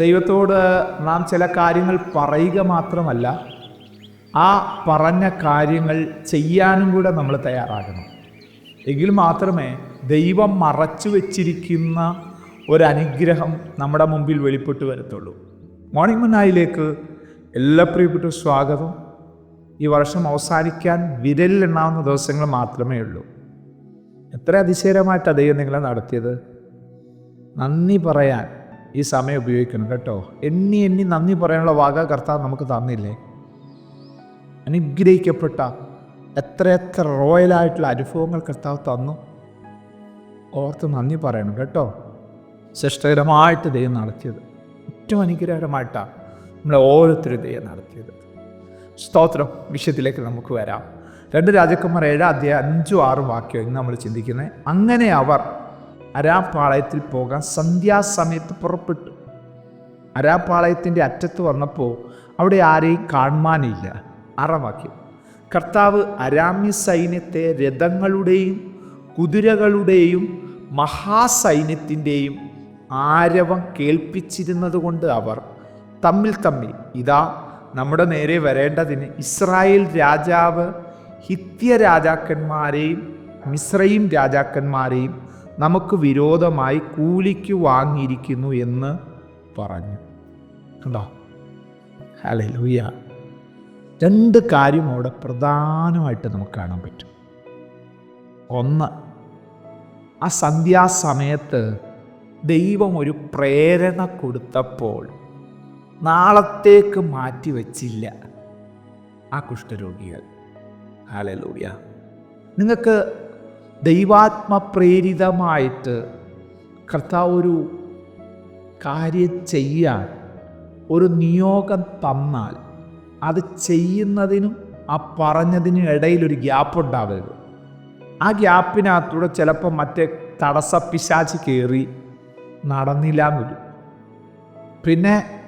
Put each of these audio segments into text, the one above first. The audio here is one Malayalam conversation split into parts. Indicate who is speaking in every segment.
Speaker 1: ദൈവത്തോട് നാം ചില കാര്യങ്ങൾ പറയുക മാത്രമല്ല ആ പറഞ്ഞ കാര്യങ്ങൾ ചെയ്യാനും കൂടെ നമ്മൾ തയ്യാറാകണം. എങ്കിൽ മാത്രമേ ദൈവം മറച്ചു വച്ചിരിക്കുന്ന ഒരനുഗ്രഹം നമ്മുടെ മുമ്പിൽ വെളിപ്പെട്ട് വരത്തുള്ളൂ. മോർണിംഗ് മന്നായിലേക്ക് എല്ലാ പ്രിയപ്പെട്ട സ്വാഗതം. ഈ വർഷം അവസാനിക്കാൻ വിരലിലെണ്ണാവുന്ന ദിവസങ്ങൾ മാത്രമേ ഉള്ളൂ. എത്ര അതിശയമായിട്ട് അദ്ദേഹം നിങ്ങളെ നടത്തിയത്. നന്ദി പറയാൻ. ഈ സമയം ഉപയോഗിക്കണം കേട്ടോ. എണ്ണി എണ്ണി നന്ദി പറയാനുള്ള വാക കർത്താവ് നമുക്ക് തന്നില്ലേ? അനുഗ്രഹിക്കപ്പെട്ട എത്ര എത്ര റോയലായിട്ടുള്ള അനുഭവങ്ങൾ കർത്താവ് തന്നു. ഓർത്ത് നന്ദി പറയണം കേട്ടോ. ശ്രേഷ്ഠകരമായിട്ട് ദൈവം നടത്തിയത്. ഏറ്റവും അനുഗ്രഹകരമായിട്ടാണ് നമ്മളെ ഓരോരുത്തരും ദൈവം നടത്തിയത്. സ്തോത്രം. വിഷയത്തിലേക്ക് നമുക്ക് വരാം. രണ്ട് രാജാക്കന്മാർ ഏഴാം അധ്യായം അഞ്ചും ആറും വാക്യം ഇന്ന് നമ്മൾ ചിന്തിക്കുന്നത്. അങ്ങനെ അവർ അരാപ്പാളയത്തിൽ പോകാൻ സന്ധ്യാസമയത്ത് പുറപ്പെട്ടു. അരാപ്പാളയത്തിന്റെ അറ്റത്ത് വന്നപ്പോൾ അവിടെ ആരെയും കാണുവാനില്ല. അറവാക്യം. കർത്താവ് അരാമ്യ സൈന്യത്തെ രഥങ്ങളുടെയും കുതിരകളുടെയും മഹാസൈന്യത്തിന്റെയും ആരവം കേൾപ്പിച്ചിരുന്നതുകൊണ്ട് അവർ തമ്മിൽ തമ്മിൽ ഇതാ നമ്മുടെ നേരെ വരേണ്ടതിന് ഇസ്രായേൽ രാജാവ് ഹിത്യ രാജാക്കന്മാരെയും മിശ്രയും രാജാക്കന്മാരെയും നമുക്ക് വിരോധമായി കൂലിക്ക് വാങ്ങിയിരിക്കുന്നു എന്ന് പറഞ്ഞു. കണ്ടോ? ഹലേ ലൂയ രണ്ട് കാര്യം അവിടെ പ്രധാനമായിട്ട് നമുക്ക് കാണാൻ പറ്റും. ഒന്ന് ആ സന്ധ്യാസമയത്ത് ദൈവം ഒരു പ്രേരണ കൊടുത്തപ്പോൾ നാളത്തേക്ക് മാറ്റി വച്ചില്ല ആ കുഷ്ഠരോഗികൾ. ഹാലലൂയ നിങ്ങൾക്ക് ദൈവാത്മപ്രേരിതമായിട്ട് കർത്താവ് ഒരു കാര്യം ചെയ്യാൻ ഒരു നിയോഗം തന്നാൽ അത് ചെയ്യുന്നതിനും ആ പറഞ്ഞതിനും ഇടയിൽ ഒരു ഗ്യാപ്പ് ഉണ്ടാവരുത്. ആ ഗ്യാപ്പിനകത്തൂടെ ചിലപ്പോൾ മറ്റേ തടസ്സപ്പിശാച്ച് കയറി നടന്നില്ല വരും. പിന്നെ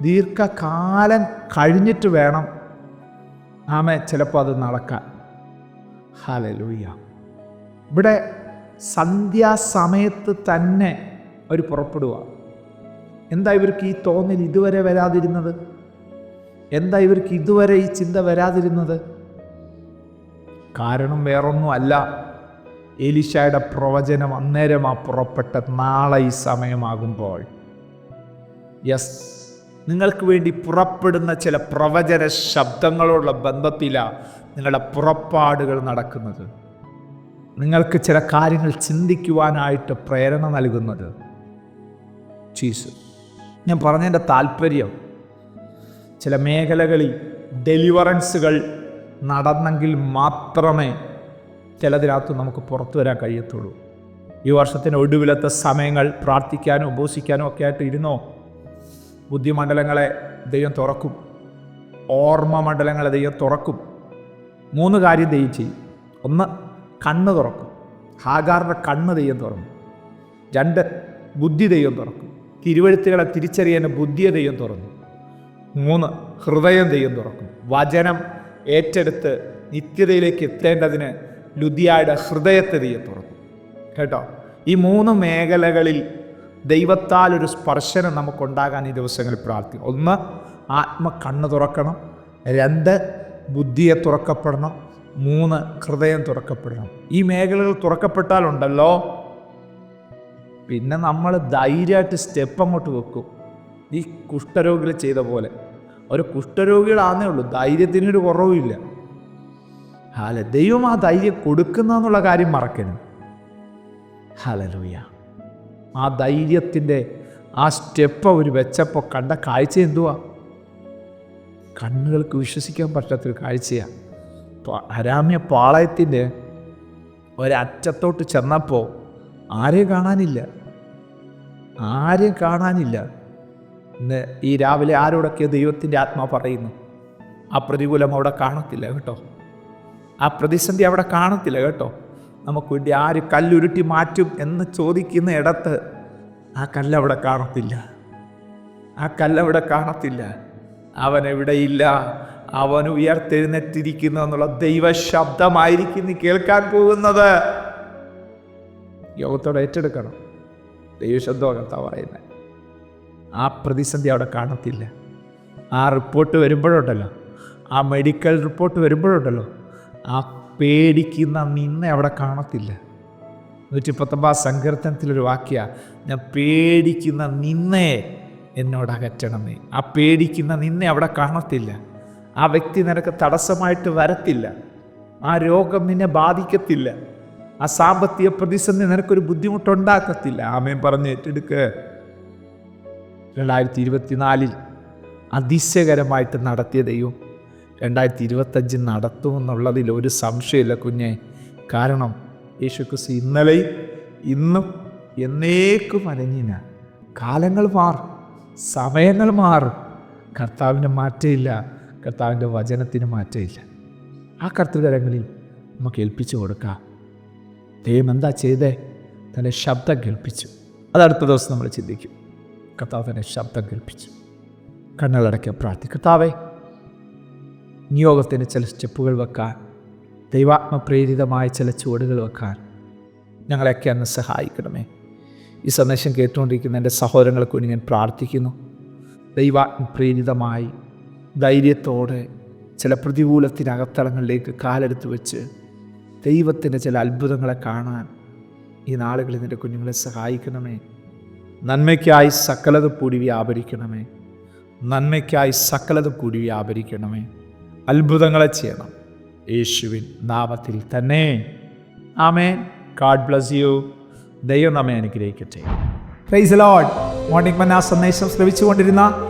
Speaker 1: ദീർഘകാലം കഴിഞ്ഞിട്ട് വേണം ആമെ ചിലപ്പോൾ അത് നടക്കാൻ. ഹാലലൂയ ഇവിടെ സന്ധ്യാസമയത്ത് തന്നെ അവർ പുറപ്പെടുക എന്താ ഇവർക്ക് ഈ തോന്നൽ ഇതുവരെ വരാതിരുന്നത്? എന്താ ഇവർക്ക് ഇതുവരെ ഈ ചിന്ത വരാതിരുന്നത്? കാരണം വേറൊന്നും അല്ല പ്രവചനം പ്രവചനം ആ പുറപ്പെട്ട നാളെ ഈ സമയമാകുമ്പോൾ. യെസ് നിങ്ങൾക്ക് വേണ്ടി പുറപ്പെടുന്ന ചില പ്രവചന ശബ്ദങ്ങളോടുള്ള ബന്ധത്തിലാണ് നിങ്ങളുടെ പുറപ്പാടുകൾ നടക്കുന്നത്. നിങ്ങൾക്ക് ചില കാര്യങ്ങൾ ചിന്തിക്കുവാനായിട്ട് പ്രേരണ നൽകുന്നത്. ചീസ് ഞാൻ പറഞ്ഞതിന്റെ താല്പര്യം ചില മേഖലകളിൽ ഡെലിവറൻസുകൾ നടന്നെങ്കിൽ മാത്രമേ ചിലതിനകത്ത് നമുക്ക് പുറത്തു വരാൻ കഴിയത്തുള്ളൂ. ഈ വർഷത്തിന് ഒടുവിലത്തെ സമയങ്ങൾ പ്രാർത്ഥിക്കാനും ഉപസിക്കാനും ഒക്കെ ആയിട്ട് ഇരുന്നോ? ബുദ്ധിമണ്ഡലങ്ങളെ ദൈവം തുറക്കും. ഓർമ്മ മണ്ഡലങ്ങളെ ദൈവം തുറക്കും. മൂന്ന് കാര്യം ദൈവം ചെയ്യും. ഒന്ന് കണ്ണ് തുറക്കും. ഹാഗാറിന്റെ കണ്ണ് ദൈവം തുറന്നു രണ്ട് ബുദ്ധി ദൈവം തുറക്കും. തിരുവഴുത്തുകളെ തിരിച്ചറിയാൻ ബുദ്ധിയെ ദൈവം തുറന്നു. മൂന്ന് ഹൃദയം ദൈവം തുറക്കും. വചനം ഏറ്റെടുത്ത് നിത്യതയിലേക്ക് എത്തേണ്ടതിന് ലുദിയായുടെ ഹൃദയത്തെ ദൈവം തുറക്കും. കേട്ടോ? ഈ മൂന്ന് മേഖലകളിൽ ദൈവത്താൽ ഒരു സ്പർശനം നമുക്കുണ്ടാകാൻ ഈ ദിവസങ്ങളിൽ പ്രാർത്ഥിക്കും. ഒന്ന് ആത്മ കണ്ണ് തുറക്കണം. രണ്ട് ബുദ്ധിയെ തുറക്കപ്പെടണം. മൂന്ന് ഹൃദയം തുറക്കപ്പെടണം. ഈ മേഖലകൾ തുറക്കപ്പെട്ടാലുണ്ടല്ലോ പിന്നെ നമ്മൾ ധൈര്യമായിട്ട് സ്റ്റെപ്പ് അങ്ങോട്ട് വെക്കും. ഈ കുഷ്ഠരോഗികൾ ചെയ്ത പോലെ. ഒരു കുഷ്ഠരോഗികളാന്നേ ഉള്ളൂ. ധൈര്യത്തിനൊരു കുറവുമില്ല ഹാല ദൈവം ആ ധൈര്യം കൊടുക്കുന്ന എന്നുള്ള കാര്യം മറക്കരുത്. ഹലലൂയ ആ ധൈര്യത്തിന്റെ ആ സ്റ്റെപ്പ് അവർ വെച്ചപ്പോൾ കണ്ട കാഴ്ച എന്തുവാ? കണ്ണുകൾക്ക് വിശ്വസിക്കാൻ പറ്റാത്തൊരു കാഴ്ചയാണ് ഹരാമ്യ പാളയത്തിന്റെ ഒരറ്റത്തോട്ട് ചെന്നപ്പോൾ ആരെയും കാണാനില്ല. ആരെയും കാണാനില്ല. ഇന്ന് ഈ രാവിലെ ആരോടൊക്കെ ദൈവത്തിന്റെ ആത്മാ പറയുന്നു. ആ പ്രതികൂലം അവിടെ കാണത്തില്ല കേട്ടോ. ആ പ്രതിസന്ധി അവിടെ കാണത്തില്ല കേട്ടോ. നമുക്ക് വേണ്ടി ആര് കല്ലുരുട്ടി മാറ്റും എന്ന് ചോദിക്കുന്ന ഇടത്ത് ആ കല്ലവിടെ കാണത്തില്ല. ആ കല്ലവിടെ കാണത്തില്ല. അവൻ എവിടെയില്ല? അവൻ ഉയർത്തെഴുന്നേറ്റിരിക്കുന്നു എന്നുള്ള ദൈവശബ്ദമായിരിക്കും നീ കേൾക്കാൻ പോകുന്നത്. യോഗത്തോടെ ഏറ്റെടുക്കണം. ദൈവശബ്ദമാണ് കർത്താവ് പറയുന്നത്. ആ പ്രതിസന്ധി അവിടെ കാണത്തില്ല. ആ റിപ്പോർട്ട് വരുമ്പോഴുണ്ടല്ലോ. ആ മെഡിക്കൽ റിപ്പോർട്ട് വരുമ്പോഴുണ്ടല്ലോ. ആ പേടിക്കുന്ന നിന്നെ അവിടെ കാണത്തില്ല. നൂറ്റി പത്തൊമ്പത് സങ്കീർത്തനത്തിലൊരു വാക്യ ഞാൻ പേടിക്കുന്ന നിന്നെ എന്നോട് അകറ്റണമേ. ആ പേടിക്കുന്ന നിന്നെ അവിടെ കാണത്തില്ല. ആ വ്യക്തി നിനക്ക് തടസ്സമായിട്ട് വരത്തില്ല. ആ രോഗം നിന്നെ ബാധിക്കത്തില്ല. ആ സാമ്പത്തിക പ്രതിസന്ധി നിനക്കൊരു ബുദ്ധിമുട്ടുണ്ടാക്കത്തില്ല. ആമേൻ പറഞ്ഞ് ഏറ്റെടുക്ക്. രണ്ടായിരത്തി ഇരുപത്തിനാലിൽ അതിശയകരമായിട്ട് നടത്തിയ ദൈവം രണ്ടായിരത്തി ഇരുപത്തഞ്ച് നടത്തുമെന്നുള്ളതിൽ ഒരു സംശയമില്ല കുഞ്ഞെ. കാരണം യേശു ക്രിസ്തു ഇന്നലെയും ഇന്നും എന്നേക്കും അനഞ്ഞിന കാലങ്ങൾ മാറും സമയങ്ങൾ മാറും. കർത്താവിന് മാറ്റമില്ല കർത്താവിന്റെ വചനത്തിന് മാറ്റമില്ല. ആ കർത്തൃകരങ്ങളിൽ നമുക്ക് ഏൽപ്പിച്ചു കൊടുക്കാം. ദൈവം എന്താ ചെയ്തേ? തന്റെ ശബ്ദം കേൾപ്പിച്ചു. അത് അടുത്ത ദിവസം നമ്മൾ ചിന്തിക്കും. കർത്താവ് തന്നെ ശബ്ദം കേൾപ്പിച്ചു. കണ്ണുകളടയ്ക്കാൻ പ്രാർത്ഥി. കർത്താവേ നിയോഗത്തിന് ചില സ്റ്റെപ്പുകൾ വെക്കാൻ ദൈവാത്മപ്രേരിതമായ ചില ചുവടുകൾ വെക്കാൻ ഞങ്ങളെയൊക്കെ അന്ന് സഹായിക്കണമേ. ഈ സന്ദേശം കേട്ടുകൊണ്ടിരിക്കുന്ന എന്റെ സഹോദരങ്ങൾക്ക് വേണ്ടി ഞാൻ പ്രാർത്ഥിക്കുന്നു. ദൈവാത്മപ്രേരിതമായി ധൈര്യത്തോടെ ചില പ്രതികൂലത്തിനകത്തളങ്ങളിലേക്ക് കാലെടുത്ത് വെച്ച് ദൈവത്തിന്റെ ചില അത്ഭുതങ്ങളെ കാണാൻ ഈ നാളുകളിൽ നിന്റെ കുഞ്ഞുങ്ങളെ സഹായിക്കണമേ. നന്മയ്ക്കായി സകലത കൂടി വ്യാപരിക്കണമേ. നന്മയ്ക്കായി സകലത കൂടി വ്യാപരിക്കണമേ. അത്ഭുതങ്ങളെ ചെയ്യണം. യേശുവിൻ നാമത്തിൽ തന്നെ. ആമേൻ. ഗാഡ് ബ്ലസ് യു ദൈവം നമ്മെ അനുഗ്രഹിക്കട്ടെ. പ്രൈസ് ലോഡ് മോർണിംഗ് മന്ന സന്ദേശം ശ്രവിച്ചുകൊണ്ടിരുന്ന